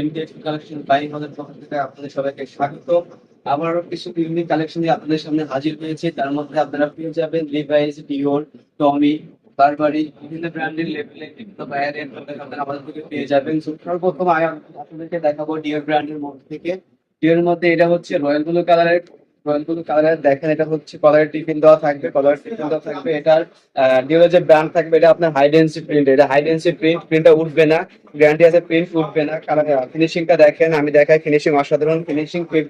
এমটিএক্স collection আপনাদের সামনে হাজির হয়েছে। তার মধ্যে আপনারা পেয়ে যাবেন লিভাইস টমি বারবারি বিভিন্ন ব্র্যান্ডের বিভিন্ন থেকে পেয়ে যাবেন। সর্বপ্রথম আপনাদেরকে দেখাবো ডিওর ব্র্যান্ডের মধ্যে থেকে। ডিওর মধ্যে এটা হচ্ছে রয়্যাল ব্লু কালারের কলারের টিফিন দেওয়া থাকবে কলার টিফিন দেওয়া থাকবে। এটা প্রিন্ট এটা প্রিন্ট উঠবে না। আছে প্রিন্ট উঠবে না কালার দেখেন, আমি দেখাই ফিনিশিং অসাধারণ। ফিনিশিং হবে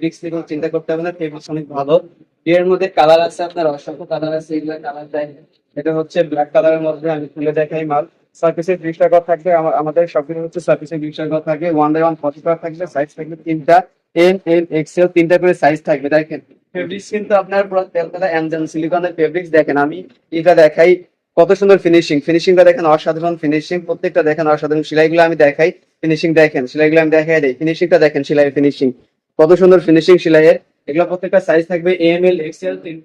এর মধ্যে কালার আছে আপনার কালার আছে কালার এটা হচ্ছে ব্ল্যাক মধ্যে, আমি দেখাই মাল। থাকবে, আমা- আমাদের সবকিছু হচ্ছে ওয়ান থাকবে। সাইজ থাকবে তিনটা। এম এল এক্সেল তিনটা করে সাইজ থাকবে, দেখেন। ফেব্রিক্স কিন্তু আপনার পুরো তেলতলা অ্যামজন সিলিকনের ফেব্রিক্স দেখেন, আমি এটা দেখাই কত সুন্দর ফিনিশিং ফিনিশিংটা দেখেন অসাধারণ ফিনিশিং প্রত্যেকটা দেখেন অসাধারণ, সেলাইগুলো আমি দেখাই ফিনিশিং দেখেন, সেলাইগুলো আমি দেখাই দেই ফিনিশিংটা দেখেন সেলাই ফিনিশিং কত সুন্দর ফিনিশিং সেলাইয়ের, এগুলো প্রত্যেকটা সাইজ থাকবে এম এল এক্সেল তিন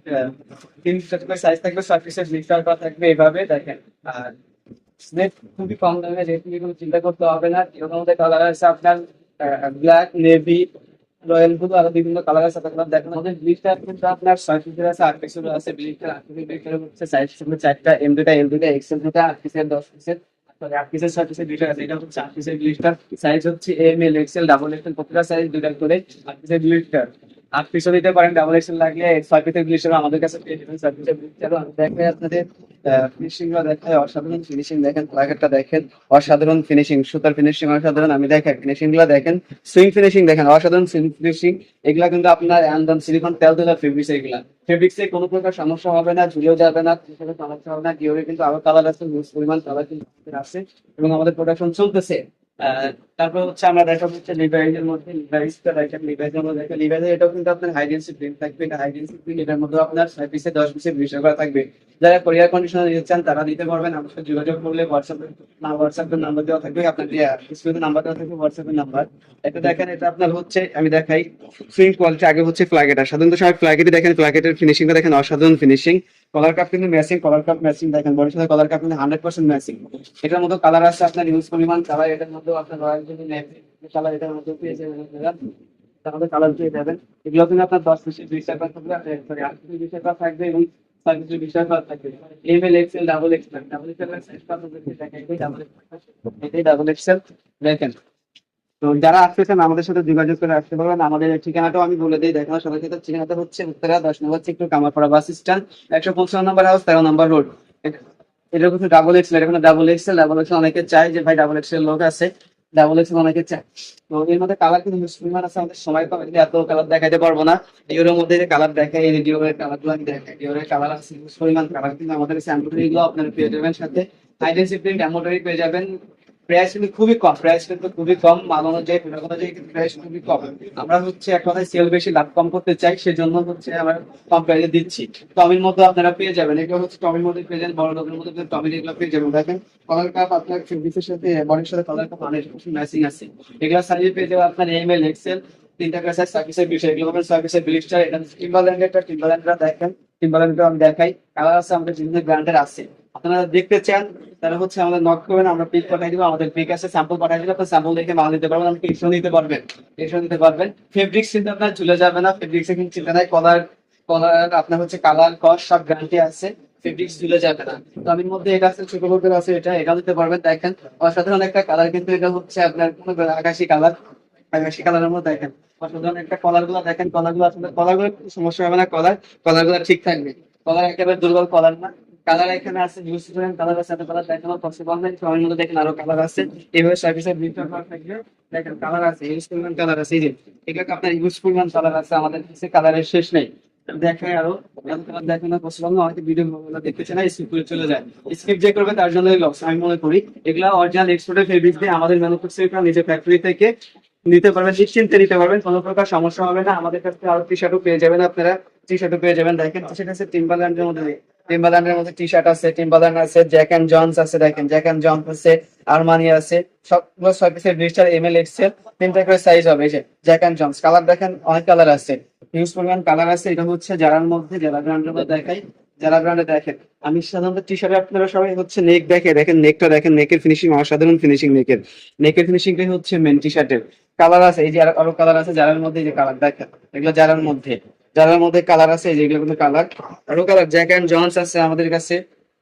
তিন সাইজ থাকবে সার্ভিসের লিস্টার করা থাকবে এইভাবে দেখেন, আর স্নেপ খুবই কম দামে রেট কোনো চিন্তা করতে হবে না, এর মধ্যে কালার আছে আপনার ব্ল্যাক নেভি রয়্যালগুলো আরও বিভিন্ন কালার আছে আপনার দেখেন আমাদের ব্লিস্টার কিন্তু আপনার ছয় আছে, আট পিসের আছে। ব্লিস্টার আট পিসের হচ্ছে সাইজ হিসেবে চারটা এম দুটা এল দুটা এক্সেল দুটা, আট পিসের দশ পিসের সরি আট পিসের ছয় আছে। এটা হচ্ছে আট পিসের সাইজ হচ্ছে M L XL double XL প্রতিটা সাইজ দুটা করে, আট পিসের ব্লিস্টার আট পিসও দিতে পারেন ডাবল এক্সেল লাগলে ছয় পিসের ব্লিস্টার আমাদের কাছে পেয়ে যাবেন। পিসের ব্লিস্টার আপনাদের ফিনিশিংগুলো দেখায় অসাধারণ ফিনিশিং দেখেন প্লাকেটটা দেখেন অসাধারণ ফিনিশিং সুতার ফিনিশিং অসাধারণ আমি দেখাই ফিনিশিংগুলো দেখেন সুইং ফিনিশিং দেখেন অসাধারণ সুইং ফিনিশিং এগুলা কিন্তু আপনার অ্যান্ডন সিলিকন তেল তোলা ফেব্রিক্স এগুলা। ফেব্রিক্সে কোনো প্রকার সমস্যা হবে না ঝুলেও যাবে না সমস্যা হবে না হবে কিন্তু আরও কালার আছে হিউজ পরিমাণ কালার কিন্তু আছে এবং আমাদের প্রোডাকশন চলতেছে। আহ, তারপর হচ্ছে আমরা দেখা হচ্ছে লিভাইজ এর মধ্যে লিভাইজ টা দেখেন লিভাইজ মধ্যে দেখেন লিভাইজ এটাও কিন্তু আপনার প্রিন্ট থাকবে। এটা প্রিন্ট এটার মধ্যে আপনার ছয় পিসে দশ পিসে বিষয় করা থাকবে। যারা কোরিয়ার কন্ডিশনার নিতে চান, তারা পারবেন। আমার সাথে যোগাযোগ করলে না হোয়াটসঅ্যাপের নাম্বার দেওয়া থাকবে। আপনার নাম্বার দেওয়া থাকবে হোয়াটসঅ্যাপের নাম্বার এটা দেখেন, এটা আপনার হচ্ছে, আমি দেখাই সুইং কোয়ালিটি আগে হচ্ছে ফ্ল্যাগেটা সাধারণত সবাই ফ্ল্যাগেটি দেখেন ফ্ল্যাগেটের ফিনিশিংটা দেখেন, অসাধারণ ফিনিশিং কলার কাপ কিন্তু ম্যাচিং কলার কাপ ম্যাচিং দেখেন বডির সাথে কলার কাপ কিন্তু হান্ড্রেড পার্সেন্ট ম্যাচিং এটার মধ্যে কালার আছে আপনার ইউজ পরিমাণ কালার এটার মধ্যে আপনার রয়্যাল যদি কালার এগুলো কিন্তু আপনার দশ পিসের দুই সরি আট পিসের দুই থাকবে এবং থাকবে। M L XL double XL double XL double XL তো যারা আসতেছেন আমাদের সাথে যোগাযোগ করে আসতে পারবেন। আমাদের ঠিকানাটাও আমি বলে দিই দেখানো সবাই ক্ষেত্রে ঠিকানাটা হচ্ছে উত্তরা, দশ নম্বর সেক্টর কামারপাড়া বাস স্ট্যান্ড, একশো পঞ্চান্ন নম্বর হাউস তেরো নম্বর রোড এটা কিন্তু ডাবল এক্সেল এটা ডাবল এক্সেল ডাবল এক্সেল অনেকে চায় যে, ভাই ডাবল এক্সেল লোক আছে। ডাবল এক্সেল অনেকে চায়। তো এর মধ্যে কালার কিন্তু পরিমাণ আছে, আমাদের সময় কম এত কালার দেখাইতে পারব না। ডিওর মধ্যে যে কালার দেখায়, এই ডিওরের কালারগুলো আমি দেখাই। ডিওরের কালার আছে পরিমাণ কালার কিন্তু আমাদের স্যাম্পলগুলো আপনারা পেয়ে যাবেন সাথে। আইডেন্সি প্রিন্ট এমোটারি পেয়ে যাবেন। প্রাইস কিন্তু খুবই কম, প্রাইস কিন্তু খুবই কম মান অনুযায়ী প্রোডাক্ট অনুযায়ী কিন্তু প্রাইস খুবই কম। আমরা হচ্ছে এক কথায় সেল বেশি লাভ কম করতে চাই, সেজন্য হচ্ছে আমরা কম প্রাইসে দিচ্ছি। টমির মধ্যে আপনারা পেয়ে যাবেন এগুলো হচ্ছে টমির মধ্যে পেয়ে যাবেন, বড় লোকের মধ্যে টমির এগুলো পেয়ে যাবেন। দেখেন কলার কাপ আপনার ফেব্রিক্সের সাথে বডির সাথে কলার কাপ পার্সেন্ট ম্যাচিং আছে। এগুলো সাইজে পেয়ে যাবেন আপনার এম এল এক্সেল তিনটা সাইজ সার্ভিসের বিষয়, এগুলো পাবেন সার্ভিসের ব্লিস্টার এটা টিম্বারল্যান্ডেরটা টিম্বারল্যান্ডটা দেখেন। টিম্বারল্যান্ডটা আমি দেখাই কালার আছে আমাদের বিভিন্ন ব্র্যান্ডের আছে। আপনারা দেখতে চান, তারা হচ্ছে আমাদের নক করবেন, আমরা পিক পাঠাই দিব, আমাদের পিক আছে স্যাম্পল পাঠাই দিলে আপনার স্যাম্পল দেখে মাল নিতে পারবেন, আমাকে ইস্যু নিতে পারবেন ইস্যু নিতে পারবেন। ফেব্রিক্স কিন্তু আপনার ঝুলে যাবে না ফেব্রিক্সে কিন্তু চিন্তা নাই কলার কলার আপনার হচ্ছে কালার কস সব গ্যারান্টি আছে ফেব্রিক্স ঝুলে যাবে না। তো আমি মধ্যে এটা আছে, ছোট লোকের আছে, এটা এটা দিতে পারবেন, দেখেন, অসাধারণ একটা কালার কিন্তু এটা হচ্ছে আপনার আকাশি কালার আকাশি কালারের মধ্যে দেখেন, অসাধারণ একটা কলারগুলো দেখেন কলারগুলো আসলে কলারগুলো সমস্যা হবে না কলার কলারগুলো ঠিক থাকবে। কলার একেবারে দুর্বল কলার না। কালার এখানে আছে ইউজ করেন কালার আছে, এত কালার দেখানো পসিবল নেই। সবার মধ্যে দেখেন আরও কালার আছে। এইভাবে সার্ভিসের বিভিন্ন কালার থাকবে। দেখেন কালার আছে ইউজ পরিমাণ কালার আছে, এই এগুলো আপনার ইউজ পরিমাণ কালার আছে, আমাদের কাছে কালারের শেষ নেই। আরও না, হয়তো ভিডিও না স্কিপ করে চলে যায়। স্কিপ যে করবে তার জন্যই লস আমি মনে করি। এগুলা অরিজিনাল এক্সপোর্টের ফেব্রিক দিয়ে আমাদের ম্যানুফ্যাকচারিং করা নিজের ফ্যাক্টরি থেকে নিতে পারবেন, নিশ্চিন্তে নিতে পারবেন, কোনো প্রকার সমস্যা হবে না। আমাদের কাছ আরও টি শার্টও পেয়ে যাবেন আপনারা। টি শার্টও পেয়ে যাবেন। দেখেন টি শার্ট আছে টিম্বারল্যান্ডের মধ্যে। টিম্বারল্যান্ডের মধ্যে টি শার্ট আছে টিম্বারল্যান্ড আছে জ্যাক এন্ড জনস আছে, দেখেন জ্যাক এন্ড জনস আছে আরমানি আছে, সবগুলো ছয় পিসের ব্রিস্টার এম এল এক্সেল তিনটা করে সাইজ হবে যে জ্যাক এন্ড জনস কালার দেখেন, অনেক কালার আছে হিউজ পরিমাণ কালার আছে, এটা হচ্ছে যারার মধ্যে, যারা ব্র্যান্ডের মধ্যে দেখাই, যারা ব্র্যান্ডে দেখেন, আমি সাধারণত টি শার্টে আপনারা সবাই হচ্ছে নেক দেখে, দেখেন নেকটা দেখেন নেকের ফিনিশিং অসাধারণ ফিনিশিং নেকের নেকের ফিনিশিংটাই হচ্ছে মেন টি শার্টের কালার আছে, এই যে আরও কালার আছে যারার মধ্যে, এই যে কালার দেখেন, এগুলো যারার মধ্যে। যারার মধ্যে কালার আছে, এই যে কিন্তু কালার আরও কালার জ্যাক অ্যান্ড জনস আছে আমাদের কাছে।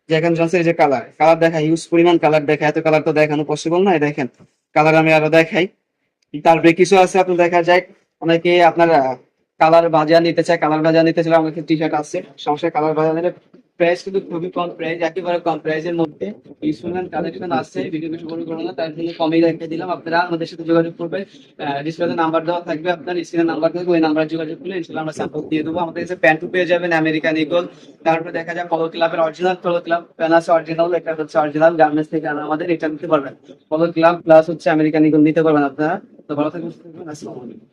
জ্যাক অ্যান্ড জনসের যে কালার কালার দেখা হিউজ পরিমাণ কালার দেখা এত কালার তো দেখানো পসিবল নয়, দেখেন। কালার আমি আরও দেখাই। তারপরে কিছু আছে আপনার দেখা যায়। অনেকে আপনার কালার বাজার নিতে চায় কালার বাজার নিতে চাইলে আমাদের টি শার্ট আছে। সমস্যা কালার বাজার নিলে প্রাইস কিন্তু খুবই কম প্রাইস একেবারে কম প্রাইসের মধ্যে। ইউজফুল কালেকশন আছে ভিডিও বেশি বড় করো না, তার জন্য কমই রেখে দিলাম। আপনারা আমাদের সাথে যোগাযোগ ডিসপ্লেতে নাম্বার দেওয়া থাকবে আপনার নাম্বার থাকবে, ওই নাম্বার যোগাযোগ করলে ইনশাল্লাহ আমরা সাপোর্ট দিয়ে দেবো। আমাদের কাছে প্যান্টু পেয়ে যাবেন আমেরিকান ইগল তারপরে দেখা যায় পলো ক্লাবের অরিজিনাল পলো ক্লাব প্যান অরিজিনাল এটা হচ্ছে অরিজিনাল গার্মেন্টস থেকে আমাদের, এটা নিতে পারবেন। পলো ক্লাব প্লাস হচ্ছে আমেরিকান ইগল নিতে পারবেন আপনারা। তো ভালো থাকবেন। আসসালামু আলাইকুম।